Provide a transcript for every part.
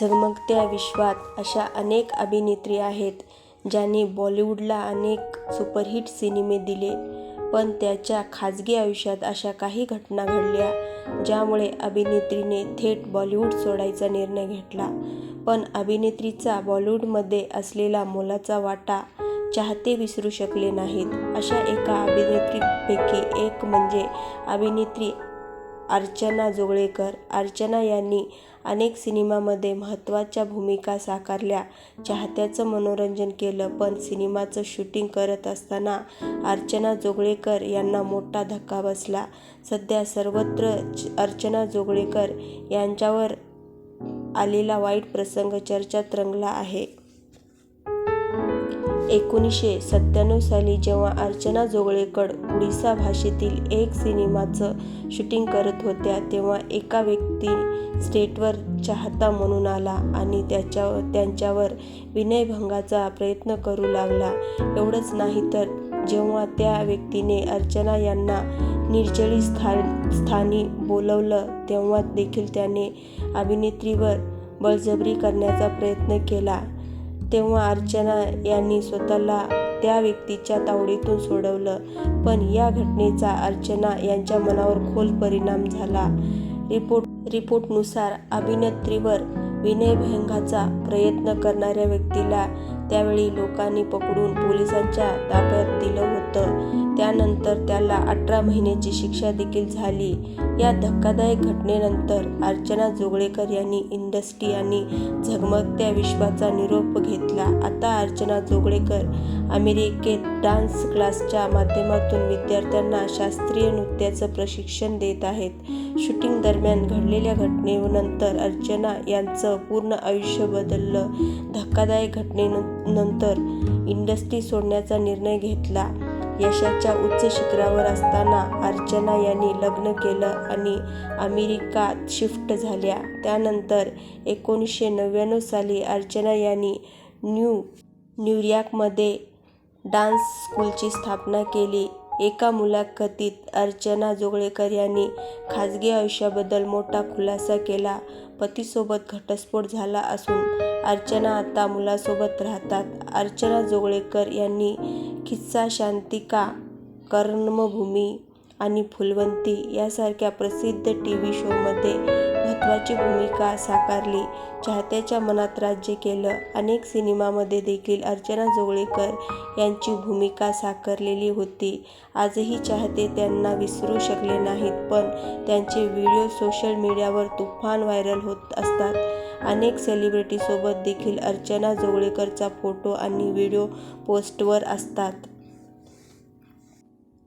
झगमगत्या विश्वात अशा अनेक अभिनेत्री आहेत ज्यांनी बॉलिवूडला अनेक सुपरहिट सिनेमे दिले. पण त्याच्या खाजगी आयुष्यात अशा काही घटना घडल्या ज्यामुळे अभिनेत्रीने थेट बॉलिवूड सोडायचा निर्णय घेतला. पण अभिनेत्रीचा बॉलिवूडमध्ये असलेला मोलाचा वाटा चाहते विसरू शकले नाहीत. अशा एका अभिनेत्रींपैकी एक म्हणजे अभिनेत्री अर्चना जोगळेकर. अर्चना यांनी अनेक सिनेमामध्ये महत्त्वाच्या भूमिका साकारल्या, चाहत्याचं मनोरंजन केलं. पण सिनेमाचं शूटिंग करत असताना अर्चना जोगळेकर यांना मोठा धक्का बसला. सध्या सर्वत्र अर्चना जोगळेकर यांच्यावर आलेला वाईट प्रसंग चर्चेत रंगला आहे. एकोणीसशे सत्त्याण्णव साली जेव्हा अर्चना जोगळेकर उडीसा भाषेतील एक सिनेमाचं शूटिंग करत होत्या तेव्हा एका व्यक्ती स्टेटवर चाहता म्हणून आला आणि त्याच्या त्यांच्यावर विनयभंगाचा प्रयत्न करू लागला. एवढंच नाही तर जेव्हा त्या व्यक्तीने अर्चना यांना निर्जळी स्था स्थानी बोलवलं तेव्हा देखील त्याने अभिनेत्रीवर बळजबरी करण्याचा प्रयत्न केला. तेव्हा अर्चना यांनी स्वतःला त्या व्यक्तीच्या तावडीतून सोडवलं. पण या घटनेचा अर्चना यांच्या मनावर खोल परिणाम झाला. रिपोर्टनुसार अभिनेत्रीवर विनयभंगाचा प्रयत्न करणाऱ्या व्यक्तीला त्यावेळी लोकांनी पकडून पोलिसांच्या ताब्यात दिलं होतं. त्यानंतर त्याला अठरा महिन्याची शिक्षा देखील झाली. या धक्कादायक घटनेनंतर अर्चना जोगळेकर यांनी इंडस्ट्री आणि झगमगत्या विश्वाचा निरोप घेतला. आता अर्चना जोगळेकर अमेरिकेत डान्स क्लासच्या माध्यमातून विद्यार्थ्यांना शास्त्रीय नृत्याचं प्रशिक्षण देत आहेत. शूटिंग दरम्यान घडलेल्या घटनेनंतर अर्चना यांचं पूर्ण आयुष्य बदललं. धक्कादायक घटनेनंतर इंडस्ट्री सोडण्याचा निर्णय घेतला. यशाच्या उच्च शिखरावर असताना अर्चना यांनी लग्न केलं आणि अमेरिकात शिफ्ट झाल्या. त्यानंतर एकोणीसशे नव्याण्णव साली अर्चना यांनी न्यू न्यूयॉर्कमध्ये डान्स स्कूलची स्थापना केली. एका मुलाखतीत अर्चना जोगळेकर यांनी खाजगी आयुष्याबद्दल मोठा खुलासा केला. पतीसोबत घटस्फोट झाला असून अर्चना आता मुलासोबत राहतात. अर्चना जोगळेकर यांनी किस्सा शांतिका, कर्मभूमी आणि फुलवंती यासारख्या प्रसिद्ध टी व्ही शोमध्ये महत्त्वाची भूमिका साकारली. चाहत्याच्या मनात राज्य केलं. अनेक सिनेमामध्ये देखील अर्चना जोगळेकर यांची भूमिका साकारलेली होती. आजही चाहते त्यांना विसरू शकले नाहीत. पण त्यांचे व्हिडिओ सोशल मीडियावर तुफान व्हायरल होत असतात. अनेक सेलिब्रिटीसोबत देखील अर्चना जोगळेकरचा फोटो आणि व्हिडिओ पोस्टवर असतात.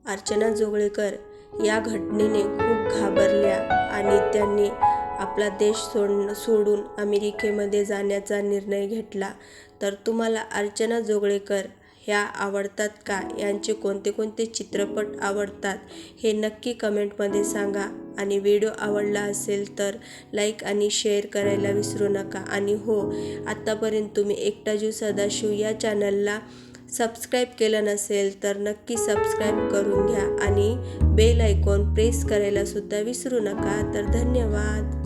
अर्चना जोगळेकर या घटनेने खूप घाबरल्या आणि त्यांनी आपला देश सोडून अमेरिकेमध्ये जाण्याचा निर्णय घेतला. तर तुम्हाला अर्चना जोगळेकर ह्या आवडतात का? यांचे कोणते कोणते चित्रपट आवडतात हे नक्की कमेंटमध्ये सांगा. आणि व्हिडिओ आवडला असेल तर लाईक आणि शेअर करायला विसरू नका. आणि हो, आत्तापर्यंत तुम्ही एकटा जीव सदाशिव या चॅनलला सबस्क्राईब केलं नसेल तर नक्की सबस्क्राईब करून घ्या आणि बेल आयकॉन प्रेस करायला सुद्धा विसरू नका. तर धन्यवाद.